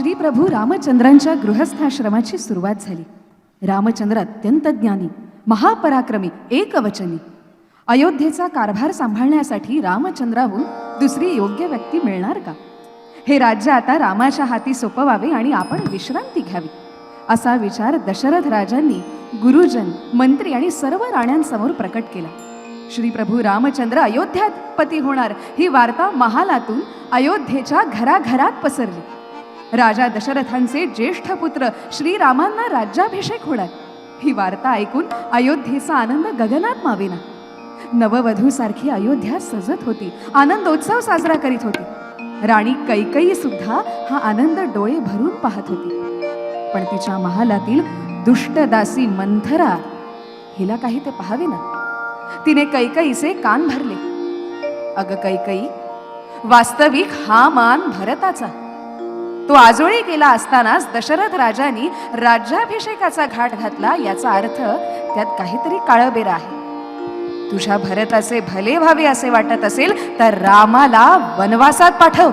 प्रभू रामचंद्रांच्या गृहस्थाश्रमाची सुरुवात झाली. रामचंद्र अत्यंत ज्ञानी महापराक्रमी एकवचनी. अयोध्येचा कारभार सांभाळण्यासाठी रामचंद्राहून दुसरी योग्य व्यक्ती मिळणार का? हे राज्य आता रामाच्या हाती सोपवावे आणि आपण विश्रांती घ्यावी. असा विचार दशरथ राजांनी गुरुजन मंत्री आणि सर्व राण्यांसमोर प्रकट केला. श्री प्रभू रामचंद्र अयोध्यात पती होणार ही वार्ता महालातून अयोध्येच्या घराघरात पसरली. राजा दशरथांचे ज्येष्ठ पुत्र श्रीरामांना राज्याभिषेक होणार. ही वार्ता ऐकून अयोध्येचा आनंद गगनात मावेना. नववधूसारखी अयोध्या सजत होती. आनंदोत्सव साजरा करीत होती. राणी कैकई सुद्धा हा आनंद डोळे भरून पाहत होती. पण तिच्या महालातील दुष्टदासी मंथरा हिला काही ते पाहावे ना तिने कैकईचे कान भरले. अग कैकई वास्तविक हा मान भरताचा. तो आजोळी गेला असतानाच दशरथ राजांनी राज्याभिषेकाचा घाट घातला याचा अर्थ त्यात काहीतरी काळबेर आहे. तुझ्या भरताचे भले व्हावे असे वाटत असेल तर रामाला वनवासात पाठव.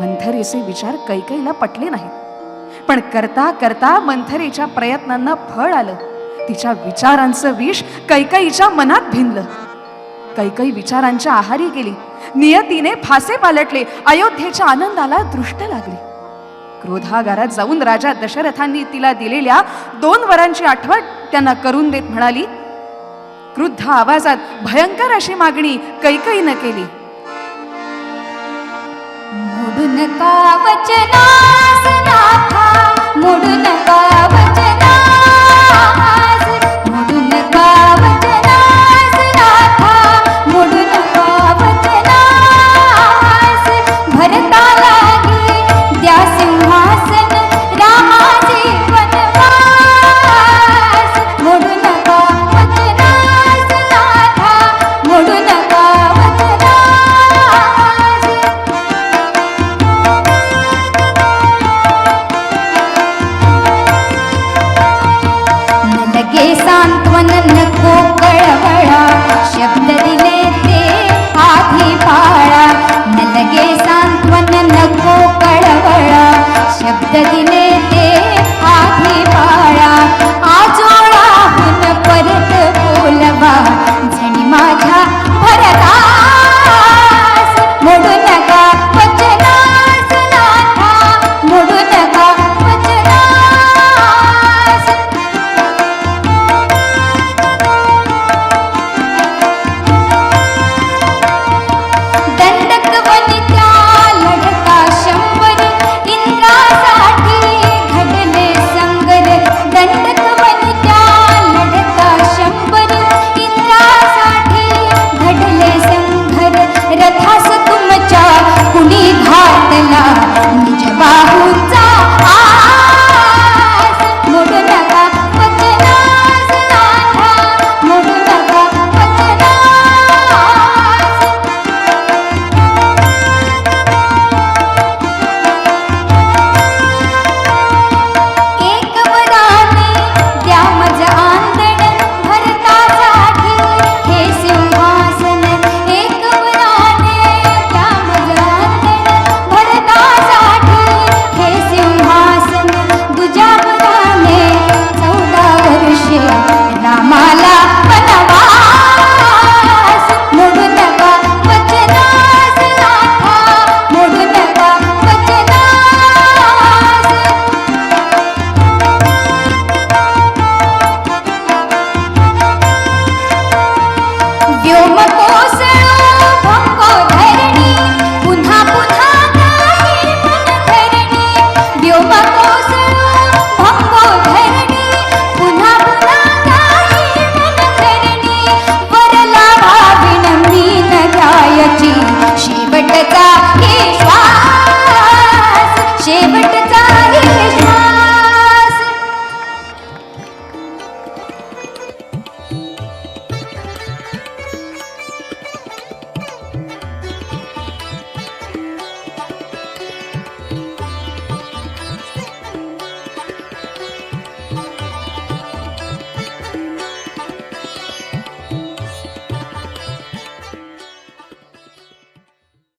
मंथरीचे विचार कैकईला पटले नाहीत. पण करता करता मंथरीच्या प्रयत्नांना फळ आलं. तिच्या विचारांचं विष कैकईच्या मनात भिनलं. कैकई विचारांच्या आहारी गेली. नियतीने फासे पालटले. अयोध्येच्या आनंदाला दृष्ट लागली. क्रोधागारात जाऊन राजा दशरथांनी तिला दिलेल्या दोन वरांची आठवण त्यांना करून देत म्हणाली क्रुद्ध आवाजात भयंकर अशी मागणी कैकईनं केली.